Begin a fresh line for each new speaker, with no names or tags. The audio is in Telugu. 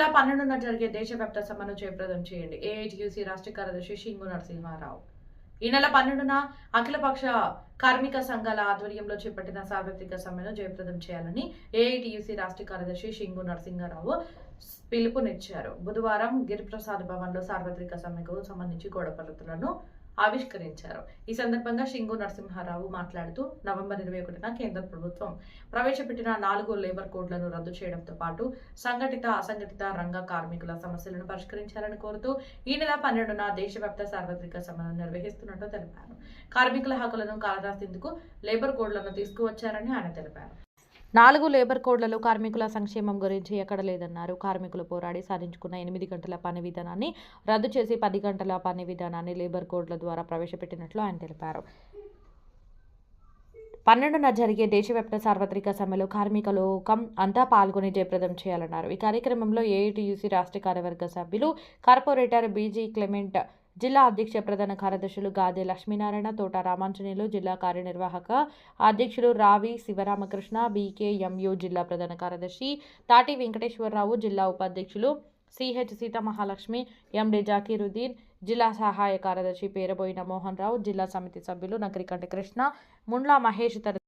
నెల పన్నెండున జరిగే దేశవ్యాప్త సభను జయప్రదం చేయండి. ఏఐటియుసి రాష్ట్ర కార్యదర్శి సింగు నరసింహారావు. ఈ నెల పన్నెండున అఖిలపక్ష కార్మిక సంఘాల ఆధ్వర్యంలో చేపట్టిన సార్వత్రిక సమ్మెను జయప్రదం చేయాలని ఏఐటియుసి రాష్ట్ర కార్యదర్శి షింగు నరసింహారావు పిలుపునిచ్చారు. బుధవారం గిరిప్రసాద్ భవన్లో సార్వత్రిక సమ్మెకు సంబంధించి గోడపత్రులను ఆవిష్కరించారు. ఈ సందర్భంగా షింగు నరసింహారావు మాట్లాడుతూ నవంబర్ ఇరవై ఒకటిన కేంద్ర ప్రభుత్వం ప్రవేశపెట్టిన నాలుగు లేబర్ కోడ్లను రద్దు చేయడంతో పాటు సంఘటిత అసంఘటిత రంగ కార్మికుల సమస్యలను పరిష్కరించాలని కోరుతూ ఈ నెల పన్నెండున దేశవ్యాప్త సార్వత్రిక సమ్మెను నిర్వహిస్తున్నట్టు తెలిపారు. కార్మికుల హక్కులను కాలరాసేందుకు లేబర్ కోడ్లను తీసుకువచ్చారని ఆయన తెలిపారు. నాలుగు లేబర్ కోడ్లలో కార్మికుల సంక్షేమం గురించి ఎక్కడ లేదన్నారు. కార్మికులు పోరాడి సాధించుకున్న ఎనిమిది గంటల పని విధానాన్ని రద్దు చేసి పది గంటల పని విధానాన్ని లేబర్ కోడ్ల ద్వారా ప్రవేశపెట్టినట్లు ఆయన తెలిపారు. పన్నెండున జరిగే దేశవ్యాప్త సార్వత్రిక సమ్మెలో కార్మిక లోకం అంతా పాల్గొని జయప్రదం చేయాలన్నారు. ఈ కార్యక్రమంలో ఏఐటీయూసీ రాష్ట్ర కార్యవర్గ సభ్యులు కార్పొరేటర్ బీజీ క్లెమెంట్ జిల్లా అధ్యక్ష ప్రధాన కార్యదర్శులు గాదే లక్ష్మీనారాయణ తోట రామాంజనేయులు జిల్లా కార్యనిర్వాహక అధ్యక్షులు రావి శివరామకృష్ణ బీకేఎంయు జిల్లా ప్రధాన కార్యదర్శి తాటి వెంకటేశ్వరరావు జిల్లా ఉపాధ్యక్షులు సిహెచ్ సీతమహాలక్ష్మి ఎండి జాకీరుద్దీన్ జిల్లా సహాయ కార్యదర్శి పేరబోయిన మోహన్ రావు జిల్లా సమితి సభ్యులు నకరికంటి కృష్ణ ముండ్లా మహేష్ తర